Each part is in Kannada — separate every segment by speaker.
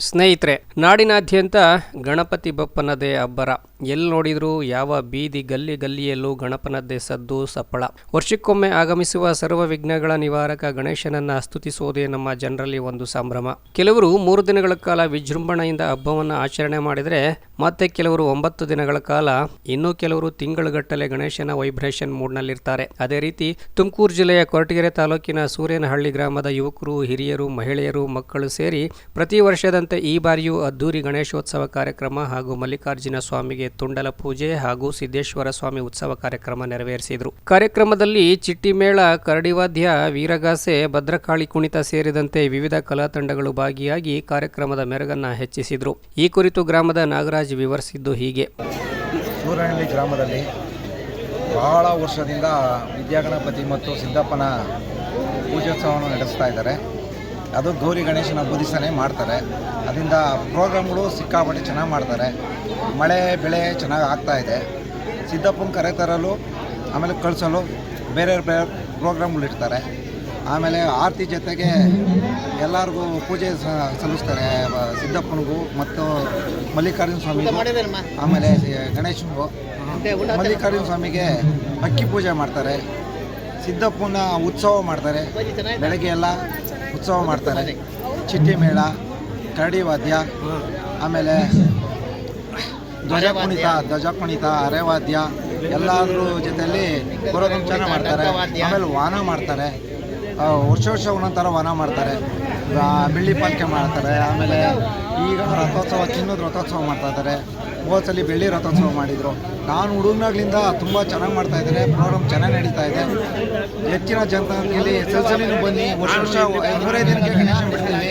Speaker 1: ಸ್ನೇಹಿತರೆ, ನಾಡಿನಾದ್ಯಂತ ಗಣಪತಿ ಬಪ್ಪನದೇ ಅಬ್ಬರ. ಎಲ್ಲಿ ನೋಡಿದರೂ ಯಾವ ಬೀದಿ ಗಲ್ಲಿ ಗಲ್ಲಿಯಲ್ಲೂ ಗಣಪನದ್ದೇ ಸದ್ದು ಸಪ್ಪಳ. ವರ್ಷಕ್ಕೊಮ್ಮೆ ಆಗಮಿಸುವ ಸರ್ವ ವಿಘ್ನಗಳ ನಿವಾರಕ ಗಣೇಶನನ್ನ ಸ್ತುತಿಸುವುದೇ ನಮ್ಮ ಜನರಲ್ಲಿ ಒಂದು ಸಂಭ್ರಮ. ಕೆಲವರು ಮೂರು ದಿನಗಳ ಕಾಲ ವಿಜೃಂಭಣೆಯಿಂದ ಹಬ್ಬವನ್ನು ಆಚರಣೆ ಮಾಡಿದರೆ ಮತ್ತೆ ಕೆಲವರು ಒಂಬತ್ತು ದಿನಗಳ ಕಾಲ ಇನ್ನೂ ಕೆಲವರು ತಿಂಗಳುಗಟ್ಟಲೆ ಗಣೇಶನ ವೈಬ್ರೇಷನ್ ಮೂಡ್ನಲ್ಲಿರ್ತಾರೆ. ಅದೇ ರೀತಿ ತುಮಕೂರು ಜಿಲ್ಲೆಯ ಕೊರಟಗೆರೆ ತಾಲೂಕಿನ ಸೂರ್ಯನಹಳ್ಳಿ ಗ್ರಾಮದ ಯುವಕರು, ಹಿರಿಯರು, ಮಹಿಳೆಯರು, ಮಕ್ಕಳು ಸೇರಿ ಪ್ರತಿ ವರ್ಷದಂತೆ ಈ ಬಾರಿಯೂ ಅದ್ದೂರಿ ಗಣೇಶೋತ್ಸವ ಕಾರ್ಯಕ್ರಮ ಹಾಗೂ ಮಲ್ಲಿಕಾರ್ಜುನ ಸ್ವಾಮಿಗೆ ತುಂಡಲ ಪೂಜೆ ಹಾಗೂ ಸಿದ್ದೇಶ್ವರ ಸ್ವಾಮಿ ಉತ್ಸವ ಕಾರ್ಯಕ್ರಮ ನೆರವೇರಿಸಿದರು. ಕಾರ್ಯಕ್ರಮದಲ್ಲಿ ಚಿಟ್ಟಿಮೇಳ, ಕರಡಿವಾದ್ಯ, ವೀರಗಾಸೆ, ಭದ್ರಕಾಳಿ ಕುಣಿತ ಸೇರಿದಂತೆ ವಿವಿಧ ಕಲಾ ತಂಡಗಳು ಭಾಗಿಯಾಗಿ ಕಾರ್ಯಕ್ರಮದ ಮೆರಗನ್ನ ಹೆಚ್ಚಿಸಿದರು. ಈ ಕುರಿತು ಗ್ರಾಮದ ನಾಗರಾಜ್ ವಿವರಿಸಿದ್ದು ಹೀಗೆ.
Speaker 2: ಗ್ರಾಮದಲ್ಲಿ ಬಹಳ ವರ್ಷದಿಂದ ವಿದ್ಯಾಗಣಪತಿ ಮತ್ತು ಸಿದ್ದಪ್ಪನ ಪೂಜೋತ್ಸವವನ್ನು ನಡೆಸ್ತಾ ಇದ್ದಾರೆ. ಅದು ಗೌರಿ ಗಣೇಶನ ಹಬ್ಬದ ಮಾಡ್ತಾರೆ. ಅದರಿಂದ ಪ್ರೋಗ್ರಾಮ್ಗಳು ಸಿಕ್ಕಾಪಟ್ಟೆ ಚೆನ್ನಾಗಿ ಮಾಡ್ತಾರೆ. ಮಳೆ, ಬೆಳೆ ಚೆನ್ನಾಗಿ ಆಗ್ತಾ ಇದೆ. ಸಿದ್ದಪ್ಪನ ಕರೆ ತರಲು, ಆಮೇಲೆ ಕಳಿಸಲು ಬೇರೆ ಬೇರೆ ಪ್ರೋಗ್ರಾಮ್ಗಳು ಇರ್ತಾರೆ ಆಮೇಲೆ ಆರತಿ ಜೊತೆಗೆ ಎಲ್ಲರಿಗೂ ಪೂಜೆ ಸಲ್ಲಿಸ್ತಾರೆ ಸಿದ್ದಪ್ಪನಿಗೂ ಮತ್ತು ಮಲ್ಲಿಕಾರ್ಜುನ ಸ್ವಾಮಿಗೂ, ಆಮೇಲೆ ಗಣೇಶನಿಗೂ. ಮಲ್ಲಿಕಾರ್ಜುನ ಸ್ವಾಮಿಗೆ ಅಕ್ಕಿ ಪೂಜೆ ಮಾಡ್ತಾರೆ. ಸಿದ್ದಪ್ಪನ ಉತ್ಸವ ಮಾಡ್ತಾರೆ. ಬೆಳಗ್ಗೆ ಎಲ್ಲ ಉತ್ಸವ ಮಾಡ್ತಾರೆ. ಚಿಟ್ಟಿ ಮೇಳ, ಕರಡಿ ವಾದ್ಯ, ಆಮೇಲೆ ಧ್ವಜ ಕುಣಿತ ಧ್ವಜ ಕುಣಿತ ಅರೆವಾದ್ಯ ಎಲ್ಲಾದ್ರ ಜೊತೆಯಲ್ಲಿ ಗುರುಗುಂಚನ ಮಾಡ್ತಾರೆ. ಆಮೇಲೆ ವಾನ ಮಾಡ್ತಾರೆ. ವರ್ಷ ವರ್ಷ ಒಂದೊಂದು ಥರ ವಾನ ಮಾಡ್ತಾರೆ. ಬೆಳ್ಳಿ ಪಾಲ್ಕೆ ಮಾಡ್ತಾರೆ. ಆಮೇಲೆ ಈಗ ರಥೋತ್ಸವ, ಚಿನ್ನದ ರಥೋತ್ಸವ ಮಾಡ್ತಾ ಇದ್ದಾರೆ. ಹೋದ್ಸಲಿ ಬೆಳ್ಳಿ ರಥೋತ್ಸವ ಮಾಡಿದರು. ನಾನು ಹುಡುಗನಾಗ್ಲಿಂದ ತುಂಬ ಚೆನ್ನಾಗಿ ಮಾಡ್ತಾ ಇದ್ದಾರೆ ಪ್ರೋಗ್ರಾಮ್ ಚೆನ್ನಾಗಿ ನಡೀತಾ ಇದೆ. ಹೆಚ್ಚಿನ ಜನತೆಯಲ್ಲಿ ಎಸ್ ಎಲ್ ಸಿ ಬನ್ನಿ ವರ್ಷ ವರ್ಷ ಎರಡೂವರೆ ದಿನಕ್ಕೆ ಗಣೇಶ ಬಿಡ್ತೀವಿ.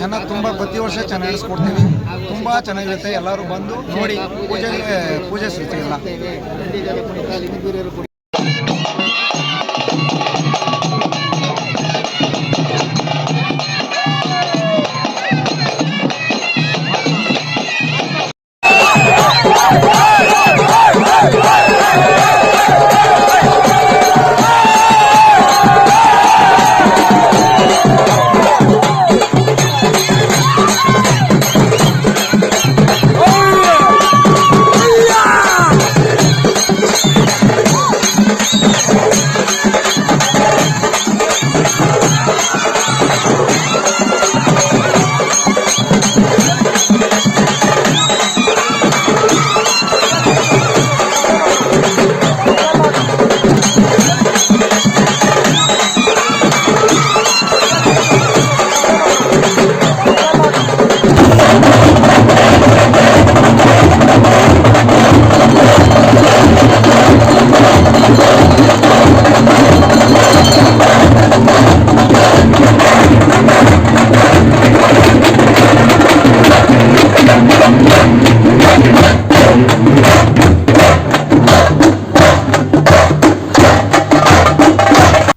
Speaker 2: ಚೆನ್ನಾಗಿ ತುಂಬ ಪ್ರತಿ ವರ್ಷ ಚೆನ್ನಾಗಿ ನಡೆಸ್ಕೊಡ್ತೀವಿ. ತುಂಬ ಚೆನ್ನಾಗಿರುತ್ತೆ, ಎಲ್ಲರೂ ಬಂದು ನೋಡಿ, ಪೂಜೆಗೆ, ಪೂಜೆ ಸಲ್ಲಿಸಿಲ್ಲ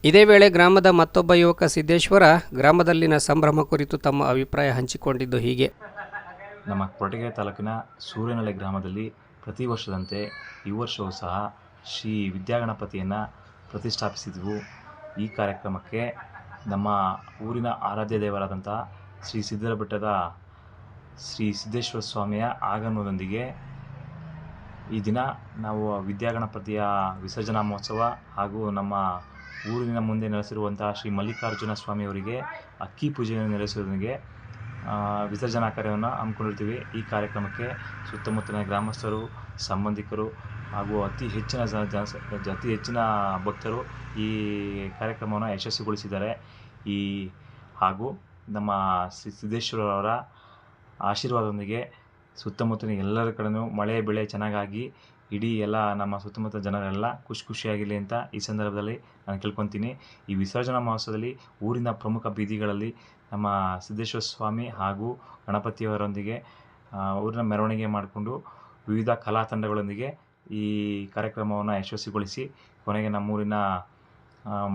Speaker 1: ಇದೇ ವೇಳೆ ಗ್ರಾಮದ ಮತ್ತೊಬ್ಬ ಯುವಕ ಸಿದ್ದೇಶ್ವರ ಗ್ರಾಮದಲ್ಲಿನ ಸಂಭ್ರಮ ಕುರಿತು ತಮ್ಮ ಅಭಿಪ್ರಾಯ ಹಂಚಿಕೊಂಡಿದ್ದು ಹೀಗೆ.
Speaker 3: ನಮ್ಮ ಕೊರಟಗೆರೆ ತಾಲೂಕಿನ ಸೂರ್ಯನಲೆ ಗ್ರಾಮದಲ್ಲಿ ಪ್ರತಿ ವರ್ಷದಂತೆ ಈ ವರ್ಷವೂ ಸಹ ಶ್ರೀ ವಿದ್ಯಾಗಣಪತಿಯನ್ನು ಪ್ರತಿಷ್ಠಾಪಿಸಿದೆವು. ಈ ಕಾರ್ಯಕ್ರಮಕ್ಕೆ ನಮ್ಮ ಊರಿನ ಆರಾಧ್ಯ ದೇವರಾದಂಥ ಶ್ರೀ ಸಿದ್ದರ ಬೆಟ್ಟದ ಶ್ರೀ ಸಿದ್ದೇಶ್ವರ ಸ್ವಾಮಿಯ ಆಗಮನದೊಂದಿಗೆ ಈ ದಿನ ನಾವು ವಿದ್ಯಾಗಣಪತಿಯ ವಿಸರ್ಜನಾ ಮಹೋತ್ಸವ ಹಾಗೂ ನಮ್ಮ ಊರಿನ ಮುಂದೆ ನೆಲೆಸಿರುವಂತಹ ಶ್ರೀ ಮಲ್ಲಿಕಾರ್ಜುನ ಸ್ವಾಮಿಯವರಿಗೆ ಅಕ್ಕಿ ಪೂಜೆಯನ್ನು ನೆಲೆಸುವುದನಿಗೆ ವಿಸರ್ಜನಾ ಕಾರ್ಯವನ್ನು ಹಮ್ಮಿಕೊಂಡಿರ್ತೀವಿ. ಈ ಕಾರ್ಯಕ್ರಮಕ್ಕೆ ಸುತ್ತಮುತ್ತಲಿನ ಗ್ರಾಮಸ್ಥರು, ಸಂಬಂಧಿಕರು ಹಾಗೂ ಅತಿ ಹೆಚ್ಚಿನ ಜನ ಜನ, ಅತಿ ಹೆಚ್ಚಿನ ಭಕ್ತರು ಈ ಕಾರ್ಯಕ್ರಮವನ್ನು ಯಶಸ್ವಿಗೊಳಿಸಿದ್ದಾರೆ. ಈ ಹಾಗೂ ನಮ್ಮ ಸಿದ್ದೇಶ್ವರವರ ಆಶೀರ್ವಾದದೊಂದಿಗೆ ಸುತ್ತಮುತ್ತಲಿನ ಎಲ್ಲರ ಕಡೆಯೂ ಮಳೆ, ಬೆಳೆ ಚೆನ್ನಾಗಾಗಿ ಇಡೀ ಎಲ್ಲ ನಮ್ಮ ಸುತ್ತಮುತ್ತ ಜನರೆಲ್ಲ ಖುಷಿ ಖುಷಿಯಾಗಿರಲಿ ಅಂತ ಈ ಸಂದರ್ಭದಲ್ಲಿ ನಾನು ಕೇಳ್ಕೊತೀನಿ. ಈ ವಿಸರ್ಜನಾ ಮಹೋತ್ಸವದಲ್ಲಿ ಊರಿನ ಪ್ರಮುಖ ಬೀದಿಗಳಲ್ಲಿ ನಮ್ಮ ಸಿದ್ದೇಶ್ವರ ಸ್ವಾಮಿ ಹಾಗೂ ಗಣಪತಿಯವರೊಂದಿಗೆ ಊರಿನ ಮೆರವಣಿಗೆ ಮಾಡಿಕೊಂಡು ವಿವಿಧ ಕಲಾ ತಂಡಗಳೊಂದಿಗೆ ಈ ಕಾರ್ಯಕ್ರಮವನ್ನು ಯಶಸ್ವಿಗೊಳಿಸಿ, ಕೊನೆಗೆ ನಮ್ಮೂರಿನ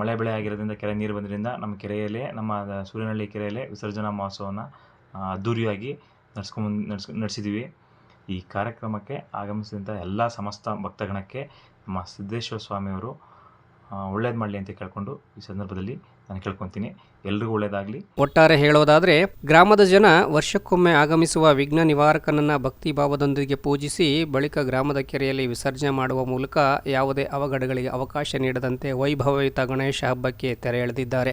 Speaker 3: ಮಳೆ ಬೆಳೆ ಆಗಿರೋದ್ರಿಂದ ಕೆರೆ ನೀರು ಬಂದ್ರಿಂದ ನಮ್ಮ ಕೆರೆಯಲ್ಲೇ, ನಮ್ಮ ಸೂರ್ಯನಹಳ್ಳಿ ಕೆರೆಯಲ್ಲೇ ವಿಸರ್ಜನಾ ಮಹೋತ್ಸವವನ್ನು ಅದ್ಧೂರಿಯಾಗಿ ನಡ್ಸ್ಕೊಂಬಂದು ನಡೆಸ್ ನಡೆಸಿದ್ದೀವಿ ಈ ಕಾರ್ಯಕ್ರಮಕ್ಕೆ ಆಗಮಿಸಿದಂಥ ಎಲ್ಲ ಸಮಸ್ತ ಭಕ್ತಗಣಕ್ಕೆ ನಮ್ಮ ಸಿದ್ದೇಶ್ವರ ಸ್ವಾಮಿಯವರು ಒಳ್ಳೇದು ಮಾಡಲಿ ಅಂತ ಕೇಳ್ಕೊಂಡು ಈ ಸಂದರ್ಭದಲ್ಲಿ ನಾನು ಕೇಳ್ಕೊತೀನಿ. ಎಲ್ರಿಗೂ ಒಳ್ಳೇದಾಗಲಿ.
Speaker 1: ಒಟ್ಟಾರೆ ಹೇಳೋದಾದರೆ, ಗ್ರಾಮದ ಜನ ವರ್ಷಕ್ಕೊಮ್ಮೆ ಆಗಮಿಸುವ ವಿಘ್ನ ನಿವಾರಕನನ್ನ ಭಕ್ತಿ ಭಾವದೊಂದಿಗೆ ಪೂಜಿಸಿ ಬಳಿಕ ಗ್ರಾಮದ ಕೆರೆಯಲ್ಲಿ ವಿಸರ್ಜನೆ ಮಾಡುವ ಮೂಲಕ ಯಾವುದೇ ಅವಘಡಗಳಿಗೆ ಅವಕಾಶ ನೀಡದಂತೆ ವೈಭವಯುತ ಗಣೇಶ ಹಬ್ಬಕ್ಕೆ ತೆರೆ ಎಳೆದಿದ್ದಾರೆ.